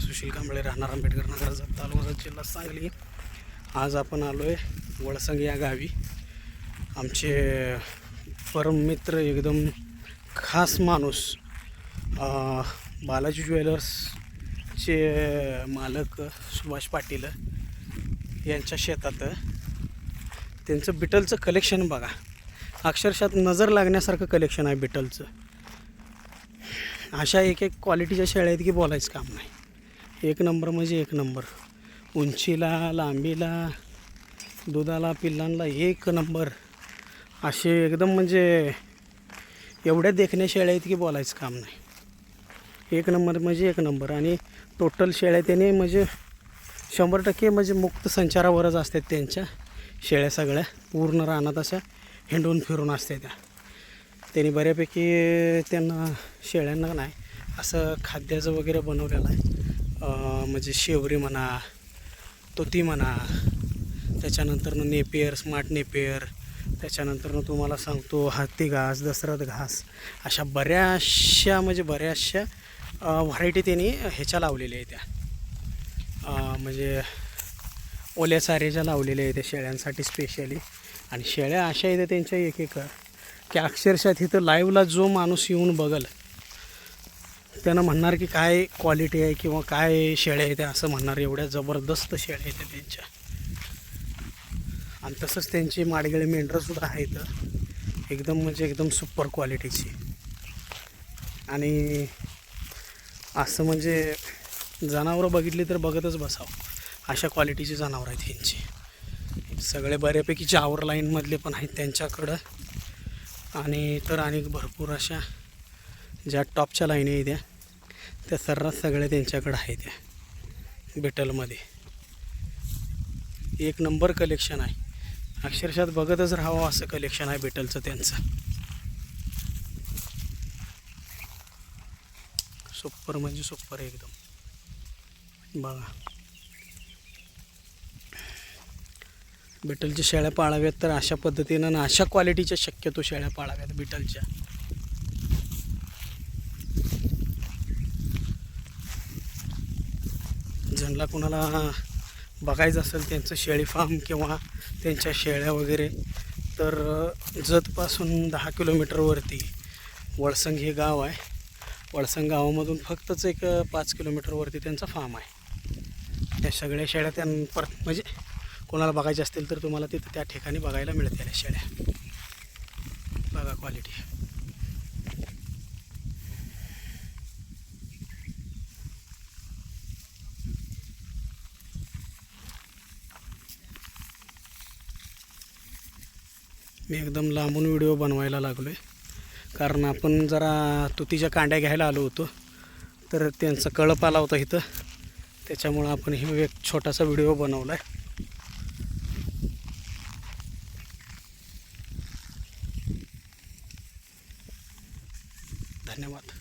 सुशील कांबळे राहणार आंबेडकर नगर तालुका जिल्हा सांगली. आज आपण आलो आहे वळसंग या गावी. आमचे परम मित्र एकदम खास माणूस बालाजी ज्वेलर्सचे मालक सुभाष पाटील यांच्या शेतात त्यांचं बिटलचं कलेक्शन बघा. अक्षरशः नजर लागण्यासारखं कलेक्शन आहे बिटलचं. अशा एक एक क्वालिटीच्या शेळ्या आहेत की बोलायचं काम नाही. एक नंबर म्हणजे एक नंबर. उंचीला लांबीला दुधाला पिल्लांना एक नंबर. असे एकदम म्हणजे एवढ्या देखण्या शेळ्या आहेत की बोलायचं काम नाही. एक नंबर म्हणजे एक नंबर आणि टोटल शेळ्या त्याने म्हणजे शंभर टक्के म्हणजे मुक्त संचारावरच असतात त्यांच्या शेळ्या सगळ्या. पूर्ण रानात अशा हिंडून फिरून असते त्या. त्यांनी बऱ्यापैकी त्यांना शेळ्यांना नाही असं खाद्याचं वगैरे बनवलेलं आहे. म्हणजे शेवरी म्हणा तोती म्हणा त्याच्यानंतरनं नेपियर स्मार्ट नेपियर त्याच्यानंतरनं तुम्हाला सांगतो हत्ती घास दसरथ घास अशा बऱ्याचशा म्हणजे बऱ्याचशा व्हरायटी त्यांनी ह्याच्या लावलेल्या आहेत त्या. म्हणजे ओल्या सारेच्या लावलेल्या आहेत त्या शेळ्यांसाठी स्पेशली आणि शेळ्या अशा आहेत त्यांच्या एक एक की अक्षरशः तिथं लाईव्हला जो माणूस येऊन बघल त्यांना म्हणणार की काय क्वालिटी आहे किंवा काय शेळ्या आहेत त्या असं म्हणणार. एवढ्या जबरदस्त शेळ्या आहेत त्यांच्या. आणि तसंच त्यांची माडगेळे मेंढरंसुद्धा आहेत. एकदम म्हणजे एकदम सुपर क्वालिटीची आणि असं म्हणजे जनावरं बघितली तर बघतच बसावं. अशा क्वालिटीची जनावरं आहेत त्यांची सगळे बऱ्यापैकी जावर लाईनमधले पण आहेत त्यांच्याकडं. आणि तर अनेक भरपूर अशा ज्या टॉपच्या लाईनी आहे त्या. त्या सर्रास सगळ्या त्यांच्याकडं आहेत त्या. बिटलमध्ये एक नंबर कलेक्शन आहे. अक्षरशः बघतच राहावं असं कलेक्शन आहे बिटलचं त्यांचं. सुपर म्हणजे सुपर एकदम. बघा. बिटलच्या शेळ्या पाळाव्यात तर अशा पद्धतीनं आणि अशा क्वालिटीच्या शक्यतो शेळ्या पाळाव्यात बिटलच्या ज्यांना कोणाला बघायचं असेल त्यांचं शेळी फार्म किंवा त्यांच्या शेळ्या वगैरे तर जतपासून दहा किलोमीटरवरती वळसंग हे गाव आहे. वळसंग गावामधून फक्तच एक पाच किलोमीटरवरती त्यांचा फार्म आहे. त्या सगळ्या शेळ्या त्यां परत म्हणजे कोणाला बघायच्या असतील तर तुम्हाला तिथं त्या ठिकाणी बघायला मिळतील शेळ्या. बघा क्वालिटी मी एकदम लांबून व्हिडिओ बनवायला लागलो आहे कारण आपण जरा तुतीच्या कांड्या घ्यायला आलो होतो तर त्यांचा कळप आला होता इथं. त्याच्यामुळं आपण हे एक छोटासा व्हिडिओ बनवला आहे धन्यवाद.